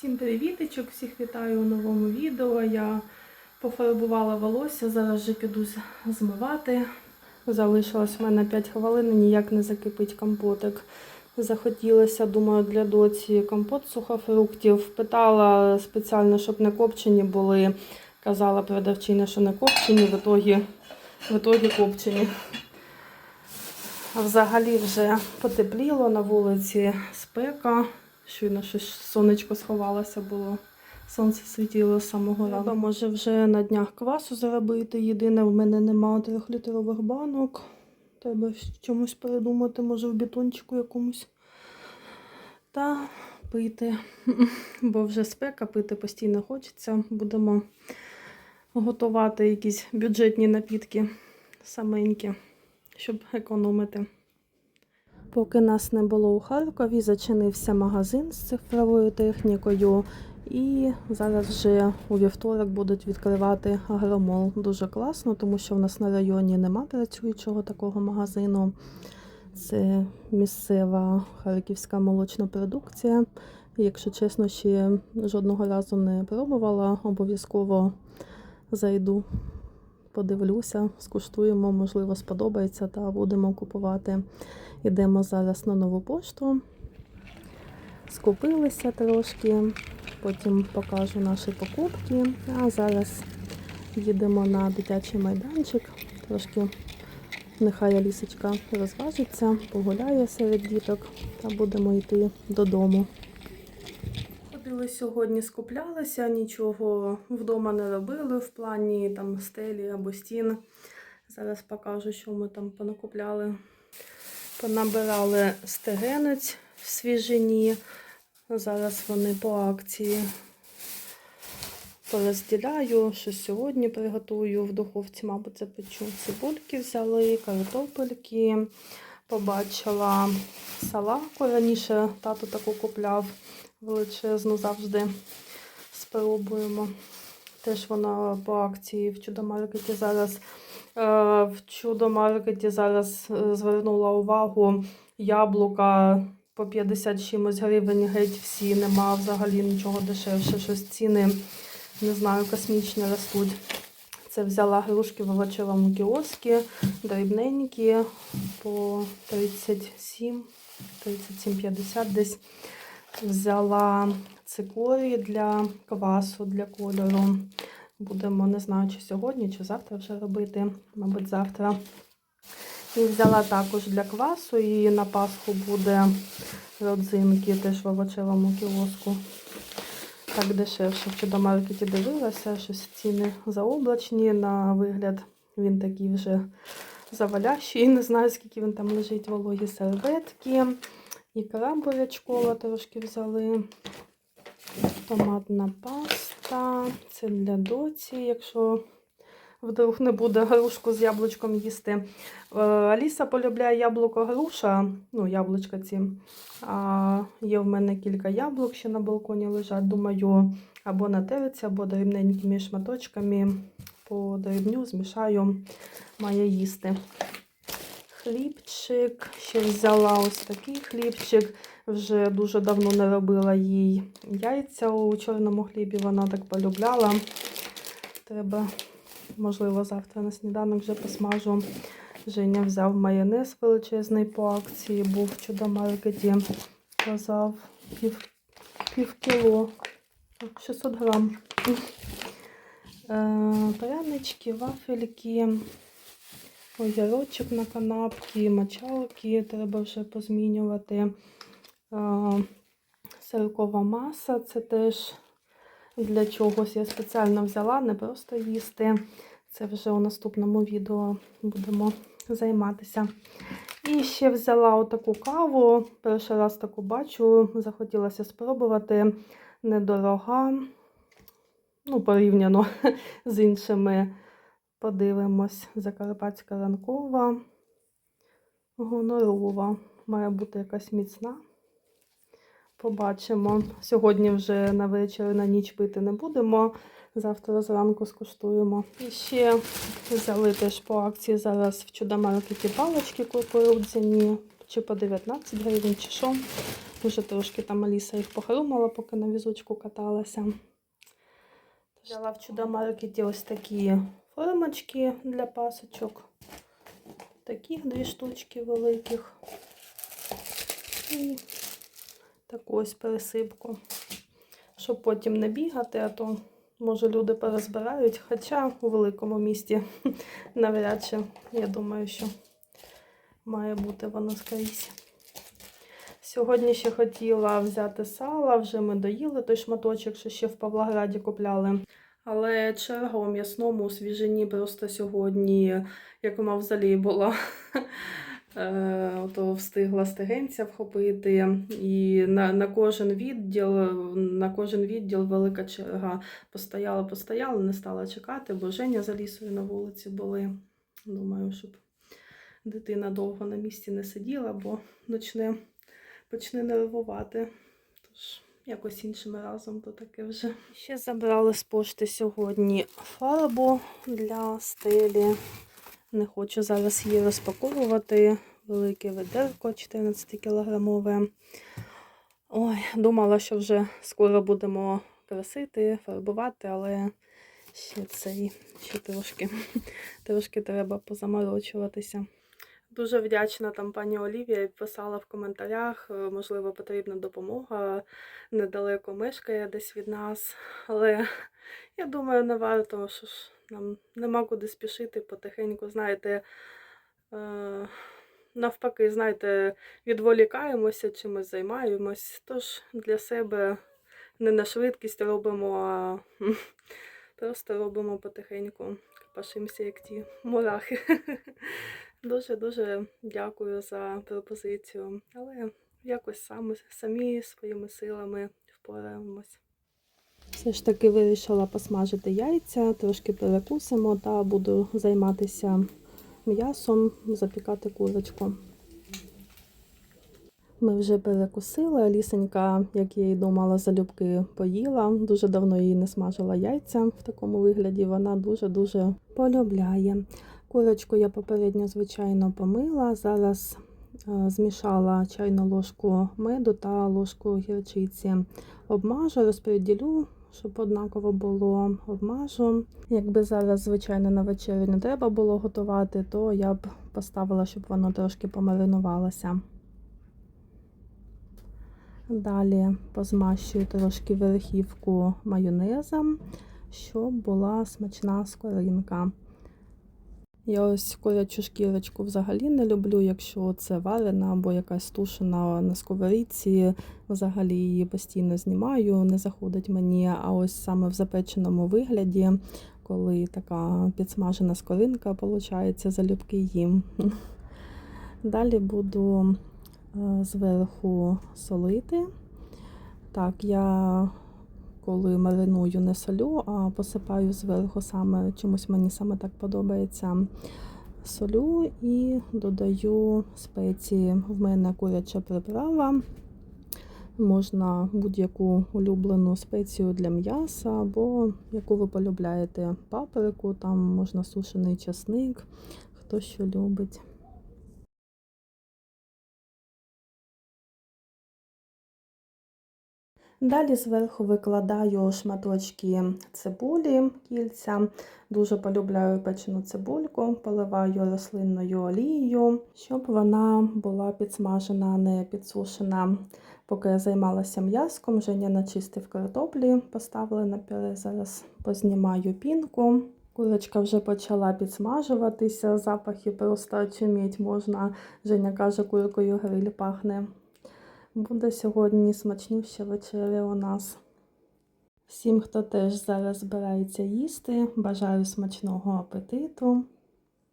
Всім привіточок, всіх вітаю у новому відео. Я пофарбувала волосся, зараз вже піду змивати. Залишилось в мене 5 хвилин, ніяк не закипить компотик. Захотілося, думаю, для доці компот сухофруктів. Питала спеціально, щоб не копчені були. Казала продавчиня, що не копчені, в ітогі, в ітогі копчені. Взагалі вже потепліло на вулиці спека. Щойно щось сонечко сховалося було. Сонце світило з самого ранку. Може вже на днях квасу заробити. Єдине, в мене немає трьохлітрових банок. Треба чомусь передумати, може в бетончику якомусь. Та пити. Бо вже спека, пити постійно хочеться. Будемо готувати якісь бюджетні напітки саменькі, щоб економити. Поки нас не було у Харкові, зачинився магазин з цифровою технікою. І зараз вже у вівторок будуть відкривати агромол. Дуже класно, тому що в нас на районі нема працюючого такого магазину. Це місцева харківська молочна продукція. Якщо чесно, ще жодного разу не пробувала, обов'язково зайду, подивлюся, скуштуємо, можливо, сподобається та будемо купувати. Йдемо зараз на нову пошту. Скупилися трошки, потім покажу наші покупки. А зараз їдемо на дитячий майданчик. Трошки нехай Алісочка розважиться, погуляє серед діток та будемо йти додому. Ходили сьогодні, скуплялися, нічого вдома не робили в плані там стелі або стін. Зараз покажу, що ми там понакупляли. Понабирали стегенець в свіжині. Зараз вони по акції порозділяю, що сьогодні приготую в духовці, мабуть, запечу. Цибульки взяли, картопельки. Побачила салаку. Раніше тато таку купляв величезну завжди. Спробуємо. Теж вона по акції в чудомаркеті зараз. Е, В чудомаркеті зараз е, звернула увагу яблука по 50 чимось гривень геть всі, нема взагалі нічого дешевше. Щось ціни, не знаю, космічні ростуть. Це взяла грушки в овочевому кіоскі, дрібненькі по 37, 37,50 десь. Взяла цикорії для квасу, для кольору. Будемо, не знаю, чи сьогодні, чи завтра вже робити, мабуть, завтра. І взяла також для квасу, і на Пасху буде родзинки теж в овочевому кіоску. Так дешевше. В чудомаркеті дивилася, щось ціни заоблачні. На вигляд він такий вже завалящий. Не знаю, скільки він там лежить, вологі серветки. Ікра бурячкова трошки взяли. Томатна паста. Це для доці, якщо вдруг не буде грушку з яблучком їсти. Е, Аліса полюбляє яблуко груша, ну, яблучка ці. А є в мене кілька яблук, ще на балконі лежать. Думаю, або на терці, або дрібненькими шматочками по дрібню змішаю, має їсти. Хлібчик. Ще взяла ось такий хлібчик. Вже дуже давно не робила їй яйця у чорному хлібі. Вона так полюбляла. Треба, можливо, завтра на сніданок вже посмажу. Женя взяв майонез величезний по акції, був в чудомаркеті. Казав пів, пів кіло, 600 грам. Е, прянички, вафельки. Огірочок на канапки, мочалки треба вже позмінювати. Сиркова маса це теж для чогось я спеціально взяла, не просто їсти. Це вже у наступному відео будемо займатися. І ще взяла отаку каву. Перший раз таку бачу, захотілося спробувати. Недорога, ну, порівняно з іншими. Подивимось, Закарпатська ранкова, гонорова. Має бути якась міцна. Побачимо. Сьогодні вже на вечір на ніч пити не будемо. Завтра зранку скуштуємо. І ще взяли теж по акції зараз в чудомаркеті палочки кукурудзяні, чи по 19 гривень, чи що. Вже трошки там Аліса їх похрумала, поки на візочку каталася. Взяла в чудо-маркеті ось такі формочки для пасочок. Таких дві штучки великих. І таку ось пересипку. Щоб потім не бігати, а то, може, люди перезбирають. Хоча у великому місті навряд чи, я думаю, що має бути воно скрізь. Сьогодні ще хотіла взяти сала, вже ми доїли той шматочок, що ще в Павлограді купляли. Але черга у м'ясному у свіжині просто сьогодні, як у мавзолії була, е, то встигла стегенця вхопити. І на, на кожен відділ, на кожен відділ велика черга. Постояла, постояла, не стала чекати, бо Женя за лісою на вулиці були. Думаю, щоб дитина довго на місці не сиділа, бо почне, почне нервувати. Тож, якось іншим разом то таке вже. Ще забрали з пошти сьогодні фарбу для стелі. Не хочу зараз її розпаковувати. Велике ведерко 14-кілограмове. Ой, думала, що вже скоро будемо красити, фарбувати, але ще цей, ще трошки, трошки треба позаморочуватися. Дуже вдячна там пані Олівія писала в коментарях, е, можливо, потрібна допомога. Недалеко мешкає десь від нас. Але я думаю, не варто, що ж нам нема куди спішити потихеньку, знаєте. Е- навпаки, знаєте, відволікаємося, чимось займаємось. Тож для себе не на швидкість робимо, а просто робимо потихеньку, пашимося, як ті мурахи. Дуже-дуже дякую за пропозицію, але якось саме, самі своїми силами впораємось. Все ж таки вирішила посмажити яйця, трошки перекусимо та буду займатися м'ясом, запікати курочку. Ми вже перекусили. Алісенька, як я й думала, залюбки поїла. Дуже давно її не смажила яйця в такому вигляді. Вона дуже-дуже полюбляє. Курочку я попередньо, звичайно, помила. Зараз е, змішала чайну ложку меду та ложку гірчиці. Обмажу, розподілю, щоб однаково було обмажу. Якби зараз, звичайно, на вечерю не треба було готувати, то я б поставила, щоб воно трошки помаринувалося. Далі позмащую трошки верхівку майонезом, щоб була смачна скоринка. Я ось курячу шкірочку взагалі не люблю, якщо це варена або якась тушена на сковорідці. Взагалі її постійно знімаю, не заходить мені. А ось саме в запеченому вигляді, коли така підсмажена скоринка, виходить, залюбки їм. Далі буду е, зверху солити. Так, я коли мариную не солю, а посипаю зверху саме чомусь мені саме так подобається. Солю і додаю спеції. В мене куряча приправа. Можна будь-яку улюблену спецію для м'яса, або яку ви полюбляєте паприку, там можна сушений часник, хто що любить. Далі зверху викладаю шматочки цибулі, кільця. Дуже полюбляю печену цибульку, поливаю рослинною олією, щоб вона була підсмажена, не підсушена. Поки я займалася м'язком, Женя начистив картоплі, поставили на пюре, зараз познімаю пінку. Курочка вже почала підсмажуватися, запахи просто очуміть можна. Женя каже, куркою гриль пахне. Буде сьогодні смачнюща вечеря у нас. Всім, хто теж зараз збирається їсти, бажаю смачного апетиту.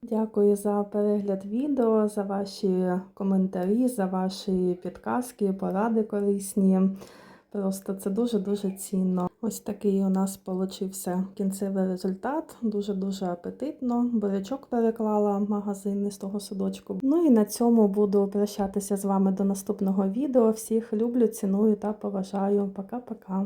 Дякую за перегляд відео, за ваші коментарі, за ваші підказки, поради корисні. Просто це дуже-дуже цінно. Ось такий у нас получився кінцевий результат. Дуже-дуже апетитно. Бурячок переклала в магазин з того садочку. Ну і на цьому буду прощатися з вами до наступного відео. Всіх люблю, ціную та поважаю. Пока-пока.